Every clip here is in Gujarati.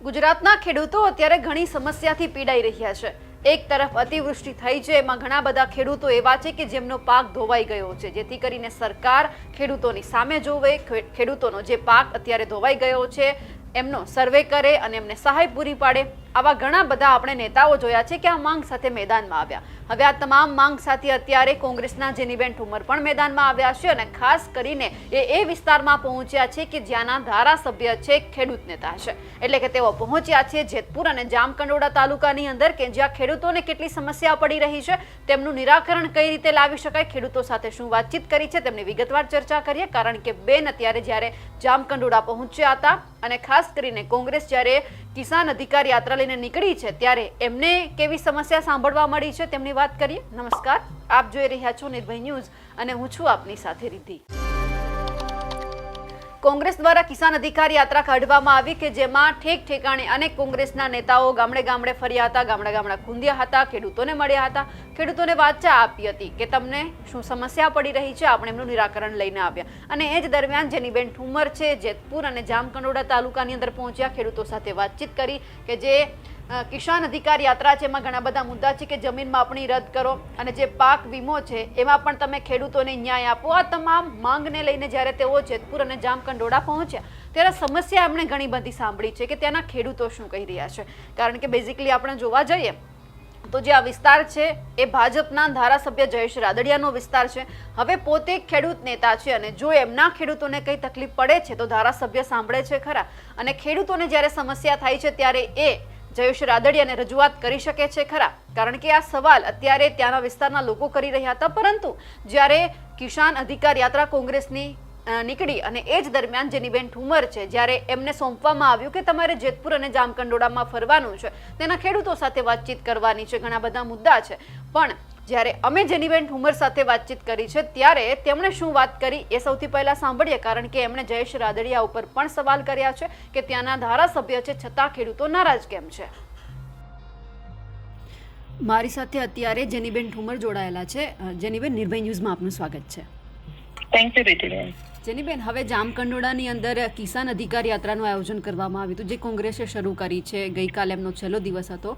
ગુજરાતના ખેડૂતો અત્યારે ઘણી સમસ્યાથી પીડાઈ રહ્યા છે. એક તરફ અતિવૃષ્ટિ થઈ છે, એમાં ઘણા બધા ખેડૂતો એવા છે કે જેમનો પાક ધોવાઈ ગયો છે. જેથી કરીને સરકાર ખેડૂતોની સામે જોવે ખેડૂતોનો જે પાક અત્યારે ધોવાઈ ગયો છે એમનો સર્વે કરે અને એમને સહાય પૂરી પાડે. આવા ઘણા બધા આપણે નેતાઓ જોયા છે કે આ માંગ સાથે મેદાનમાં આવ્યા. હવે આ તમામ માંગ સાથે અત્યારે કોંગ્રેસના જેનીબેન ઠુમર પણ મેદાનમાં આવ્યા છે અને ખાસ કરીને એ એ વિસ્તારમાં પહોંચ્યા છે કે જ્યાંના ધારાસભ્ય છે, ખેડૂત નેતા છે. એટલે કે તેઓ પહોંચ્યા છે જેતપુર અને જામકંડોળા તાલુકાની અંદર કે જ્યાં ખેડૂતોને કેટલી સમસ્યા પડી રહી છે તેમનું નિરાકરણ કઈ રીતે લાવી શકાય, ખેડૂતો સાથે શું વાતચીત કરી છે તેમની વિગતવાર ચર્ચા કરીએ, કારણ કે બેન અત્યારે જ્યારે જામકંડોળા પહોંચ્યા હતા અને ખાસ કરીને કોંગ્રેસ જ્યારે કિસાન અધિકાર યાત્રા લઈને નીકળી છે, ત્યારે એમને કેવી સમસ્યા સાંભળવા મળી છે, તેમની વાત કરીએ. નમસ્કાર. આપ જોઈ રહ્યા છો નિર્ભય ન્યૂઝ અને હું છું આપની સાથે રિદ્ધિ. કોંગ્રેસ દ્વારા કિસાન અધિકાર યાત્રા કાઢવામાં આવી કે જેમાં ઠેક ઠેકાણે અનેક કોંગ્રેસના નેતાઓ ગામડે ગામડે ફર્યા હતા, ગામડા ગામડા ખૂંદ્યા હતા, ખેડૂતોને મળ્યા હતા. ખેડૂતોને વાચા આપી હતી કે તમને શું સમસ્યા પડી રહી છે? આપણે એમનું નિરાકરણ લઈને આવ્યા. અને એ જ દરમિયાન જેનીબેન ઠુમર છે, જેતપુર અને જામકંડોળા તાલુકાની અંદર પહોંચ્યા. ખેડૂતો સાથે વાતચીત કરી કે જે કિસાન અધિકાર યાત્રા છે, એમાં ઘણા બધા મુદ્દા છે કે જમીન માપણી રદ કરો અને જે પાક વીમો છે, એમાં પણ તમે ખેડૂતોને ન્યાય આપો. આ તમામ માંગને લઈને જ્યારે તેઓ જેતપુર અને જામકંડોળા પહોંચ્યા, ત્યારે સમસ્યા એમણે ઘણી બધી સાંભળી છે કે ત્યાંના ખેડૂતો શું કહી રહ્યા છે. કારણ કે બેઝિકલી આપણે જોવા જઈએ, તો જે આ વિસ્તાર છે, એ ભાજપના ધારાસભ્ય જયેશ રાદડિયાનો વિસ્તાર છે. હવે પોતે ખેડૂત નેતા છે અને જો એમના ખેડૂતોને કંઈ તકલીફ પડે છે, તો ધારાસભ્ય સાંભળે છે ખરા. અને ખેડૂતોને જ્યારે સમસ્યા થાય છે, ત્યારે એ જયેશ રાદડિયાને રજૂઆત કરી શકે છે ખરા? કારણ કે આ સવાલ અત્યારે ત્યાંના વિસ્તારના લોકો કરી રહ્યા હતા, પરંતુ જ્યારે કિસાન અધિકાર યાત્રા કોંગ્રેસની નીકળી અને એ જ દરમિયાન જેનીબેન ઠુમર છે, જ્યારે એમને સોંપવામાં આવ્યું કે તમારે જેતપુર અને જામકંડોળામાં ફરવાનું છે, તેના ખેડૂતો સાથે વાતચીત કરવાની છે, ઘણા બધા મુદ્દા છે. પણ જ્યારે અમે જેનીબેન ઠુમર સાથે વાતચીત કરી છે ત્યારે તેમણે શું વાત કરી એ સૌથી પહેલા સાંભળીએ કારણ કે એમણે જયેશ રાદડિયા ઉપર પણ સવાલ કર્યા છે કે ત્યાંના ધારાસભ્ય છે છતાં ખેડૂતો નારાજ કેમ છે? મારી સાથે અત્યારે જેનીબેન ઠુમર જોડાયેલા છે. જેનીબેન નિર્ભય ન્યૂઝમાં આપનું સ્વાગત છે. થેન્ક યુ રીતિબેન જેનીબેન હવે જામકંડોળાની અંદર કિસાન અધિકાર યાત્રાનું આયોજન કરવામાં આવ્યું હતું જે કોંગ્રેસે શરૂ કરી છે. ગઈકાલે એમનો છેલ્લો દિવસ હતો.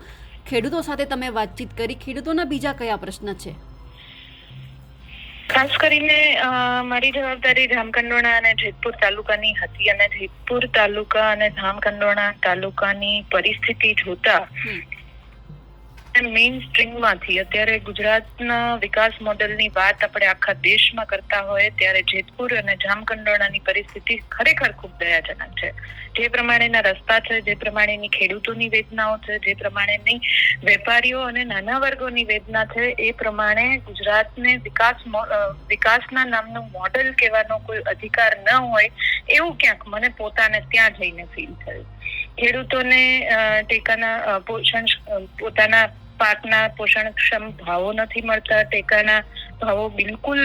ખેડૂતો સાથે તમે વાતચીત કરી ખેડૂતોના બીજા કયા પ્રશ્ન છે? ખાસ કરીને મારી જવાબદારી ધામકંડોણા અને જેતપુર તાલુકાની હતી અને જેતપુર તાલુકા અને ધામકંડોણા તાલુકાની પરિસ્થિતિ જોતા હમ. મેઇન સ્ટ્રીમમાંથી અત્યારે ગુજરાતના વિકાસ મોડેલની વાત આપણે આખા દેશમાં કરતા હોય ત્યારે જેતપુર અને જામકંડોરણાની પરિસ્થિતિ ખરેખર ખૂબ દયાજનક છે જે પ્રમાણેના રસ્તા છે, જે પ્રમાણેની ખેડૂતોની વેદનાઓ છે, જે પ્રમાણેની વેપારીઓ અને નાના વર્ગોની વેદના છે, એ પ્રમાણે ગુજરાતને વિકાસ વિકાસના નામનું મોડેલ કહેવાનો કોઈ અધિકાર ન હોય, એવું ક્યાંક મને પોતાને ત્યાં જઈને ફીલ થયું ખેડૂતોને ટેકાના પોષણ પોતાના પાકના પોષણક્ષમ ભાવો નથી મળતા, ટેકાના ભાવો બિલકુલ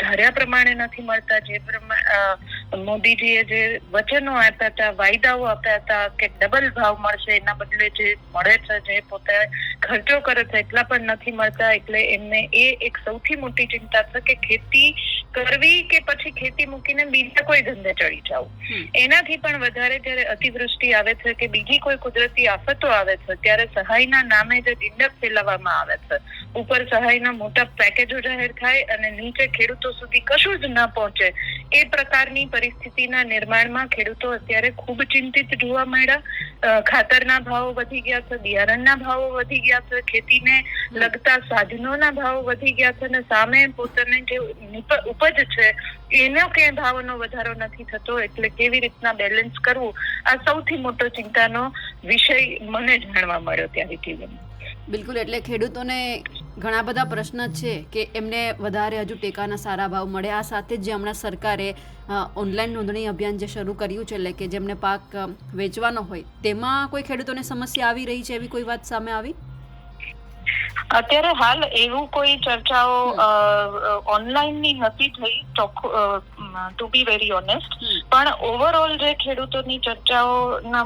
ધાર્યા પ્રમાણે નથી મળતા. જે પ્રમાણે મોદીજીએ જે વચનો આપ્યા હતા, વાયદાઓ આપ્યા હતા કે ડબલ ભાવ મળશે, એના બદલે જે મળે છે, જે પોતે ખર્ચો કરે છે, એટલા પણ નથી મળતા. એટલે એમને એ એક સૌથી મોટી ચિંતા છે કે ખેતી કરવી કે પછી ખેતી મૂકીને બીજા કોઈ ધંધે ચડી જાવ એનાથી પણ વધારે જ્યારે અતિવૃષ્ટિ આવે છે કે બીજી કોઈ કુદરતી આફતો આવે છે ત્યારે સહાયના નામે જે દિંડક ફેલાવવામાં આવે છે ઉપર સહાયના મોટા પેકેજો જાહેર થાય અને નીચે ખેડૂતો સુધી કશું જ ન પહોંચે. એ પ્રકારની પરિસ્થિતિના નિર્માણમાં ખેડૂતો અત્યારે ખૂબ ચિંતિત જોવા મળ્યા. ખાતરના ભાવો વધી ગયા છે, બિયારણના ભાવો વધી ગયા છે, ખેતીને લગતા સાધનોના ભાવો વધી ગયા છે અને સામે પોતાને જે ઉપજ છે, એનો ક્યાંય ભાવનો વધારો નથી થતો. એટલે કેવી રીતના બેલેન્સ કરવું? આ સૌથી મોટો ચિંતાનો વિષય મને જાણવા મળ્યો ત્યારે બિલકુલ, એટલે ખેડૂતોને ઘણા બધા પ્રશ્ન છે કે એમને વધારે હજુ ટેકાના સારા ભાવ મળે આ સાથે જ હમણાં સરકારે ઓનલાઈન નોંધણી અભિયાન જે શરૂ કર્યું છે એટલે કે જેમને પાક વેચવાનો હોય તેમાં કોઈ ખેડૂતોને સમસ્યા આવી રહી છે એવી કોઈ વાત સામે આવી? અત્યારે હાલ એવું કોઈ ચર્ચાઓ ઓનલાઈનની નથી થઈ ટુ બી વેરી ઓનેસ્ટ પણ ઓવરઓલ જે ખેડૂતોની ચર્ચાઓના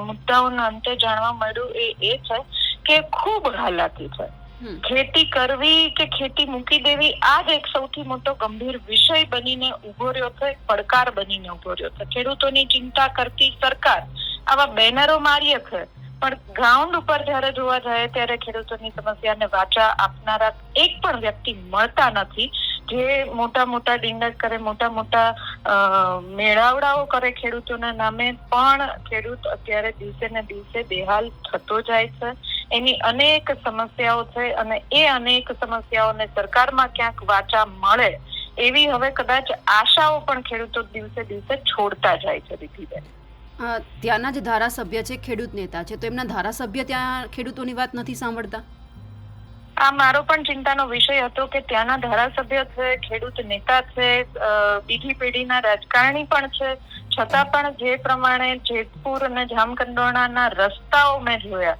મુદ્દાઓના અંતે જાણવા મળ્યું એ એ છે કે ખૂબ હાલાકી છે. ખેતી કરવી કે ખેતી મૂકી દેવી, આ જ એક સૌથી મોટો ગંભીર વિષય બનીને ઊભો રહ્યો છે, પડકાર બનીને ઊભો રહ્યો છે. ખેડૂતોની ચિંતા કરતી સરકાર આવા બેનરો મારીએ છે, પણ ગ્રાઉન્ડ ઉપર જ્યારે જોવા જાય ત્યારે ખેડૂતોની સમસ્યાને વાચા આપનારા એક પણ વ્યક્તિ મળતા નથી. જે મોટા મોટા ડિંડક કરે, મોટા મોટા મેળાવડાઓ કરે ખેડૂતોના નામે, પણ ખેડૂત અત્યારે દિવસે ને દિવસે બેહાલ થતો જાય છે. એની અનેક સમસ્યાઓ છે અને એ અનેક સમસ્યાઓને સરકારમાં ક્યાંક વાચા મળે એવી હવે કદાચ આશાઓ પણ ખેડૂતો દિવસે દિવસે છોડતા જાય છે દીદીબેન અ, ત્યાંના જે ધારાસભ્ય છે ખેડૂત નેતા છે. તો એમના ધારાસભ્ય ત્યાં ખેડૂતોની વાત નથી સાંભળતા? આ મારો પણ ચિંતાનો વિષય હતો કે ત્યાંના ધારાસભ્ય છે ખેડૂત નેતા છે બીજી પેઢીના રાજકારણી પણ છે. છતાં પણ જે પ્રમાણે જેતપુર અને જામકંડોરણાના રસ્તાઓ મેં જોયા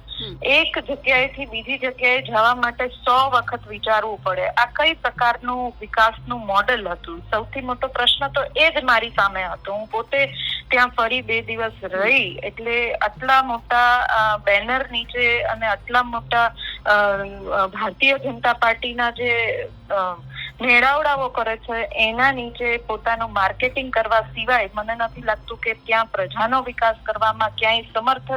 એક જગ્યાએથી બીજી જગ્યાએ જવા માટે સો વખત વિચારવું પડે. આ કઈ પ્રકારનું વિકાસનું મોડેલ હતું? સૌથી મોટો પ્રશ્ન તો એ જ મારી સામે હતો. હું પોતે ત્યાં ફરી બે દિવસ રહી એટલે આટલા મોટા બેનર નીચે અને આટલા મોટા ભારતીય જનતા પાર્ટીના જે મેળાવડાઓ કરે છે, એના નીચે પોતાનું માર્કેટિંગ કરવા સિવાય મને નથી લાગતું કે ત્યાં પ્રજાનો વિકાસ કરવામાં ક્યાંય સમર્થ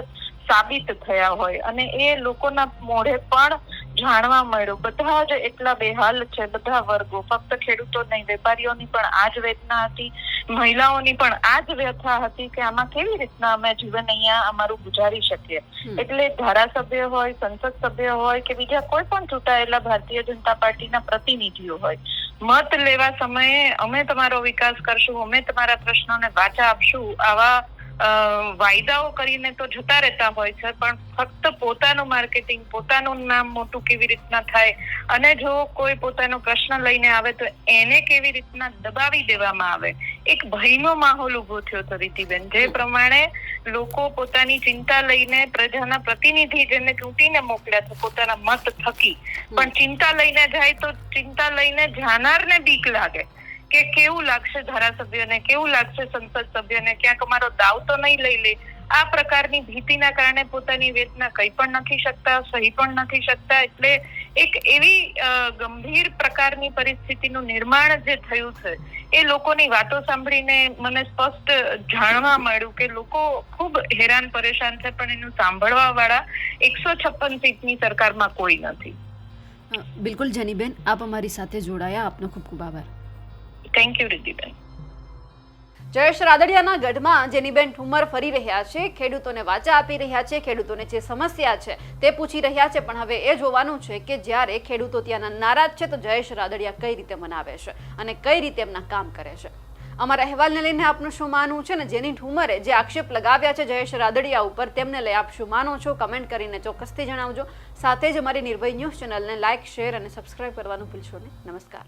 સાબિત થયા હોય. અને એ લોકોના મોઢે પણ જાણવા મળ્યું. બધા જ એટલા બેહાલ છે બધા વર્ગો. ફક્ત ખેડૂતો નહીં વેપારીઓની પણ આ જ વેદના હતી મહિલાઓની પણ આ જ વ્યથા હતી કે આમાં કેવી રીતના અમે જીવન અહીંયા અમારું ગુજારી શકીએ. એટલે ધારાસભ્ય હોય સંસદ સભ્ય હોય કે બીજા કોઈ પણ ચૂંટાયેલા ભારતીય જનતા પાર્ટીના પ્રતિનિધિઓ હોય મત લેવા સમયે અમે તમારો વિકાસ કરશું અમે તમારા પ્રશ્નોને વાચા આપશું આવા વાયદાઓ કરીને તો જતા રહેતા હોય છે, પણ ફક્ત પોતાનું માર્કેટિંગ, પોતાનું નામ મોટું કેવી રીતના થાય અને જો કોઈ પોતાનો પ્રશ્ન લઈને આવે તો એને કેવી રીતના દબાવી દેવામાં આવે. એક ભયનો માહોલ ઊભો થયો હતો રીતિબેન. જે પ્રમાણે લોકો પોતાની ચિંતા લઈને પ્રજાના પ્રતિનિધિ જેને ચૂંટીને મોકલ્યા છે, પોતાના મત થકી. પણ ચિંતા લઈને જાય તો ચિંતા લઈને જાનારને બીક લાગે. કે કેવું લાગશે ધારાસભ્યને, કેવું લાગશે સંસદ સભ્યને? ક્યાંક અમારો દાવ તો નહીં લઈ લે. આ પ્રકારની ભીતિના કારણે પોતાની વેદના કંઈ પણ નથી શકતા, સહી પણ નથી શકતા. એટલે એક એવી ગંભીર પ્રકારની પરિસ્થિતિનું નિર્માણ જે થયું છે, એ લોકોની વાતો સાંભળીને મને સ્પષ્ટ જાણવા મળ્યું કે લોકો ખૂબ હેરાન પરેશાન છે, પણ એનું સાંભળવા વાળા એકસો છપ્પન સીટની સરકારમાં કોઈ નથી. બિલકુલ, જનીબેન, આપ અમારી સાથે જોડાયા. આપનો ખૂબ ખૂબ આભાર. થેન્ક યુ રિદ્ધિબેન જયેશ રાદડિયાના ગઢમાં જેનીબેન ઠુમર ફરી રહ્યા છે. ખેડૂતોને વાચા આપી રહ્યા છે. ખેડૂતોને જે સમસ્યા છે તે પૂછી રહ્યા છે. પણ હવે એ જોવાનું છે કે જ્યારે ખેડૂતો ત્યાંના નારાજ છે તો જયેશ રાદડિયા કઈ રીતે મનાવે છે અને કઈ રીતે એમના કામ કરે છે. અમારા અહેવાલને લઈને આપનું શું માનવું છે? ને જેની ઠુમરે જે આક્ષેપ લગાવ્યા છે જયેશ રાદડિયા ઉપર તેમને લઈ આપ શું માનો છો? કમેન્ટ કરીને ચોક્કસથી જણાવજો. સાથે જ અમારી નિર્ભય ન્યૂઝ ચેનલને લાઇક શેર અને સબસ્ક્રાઇબ કરવાનું ભૂલશો નહીં. નમસ્કાર.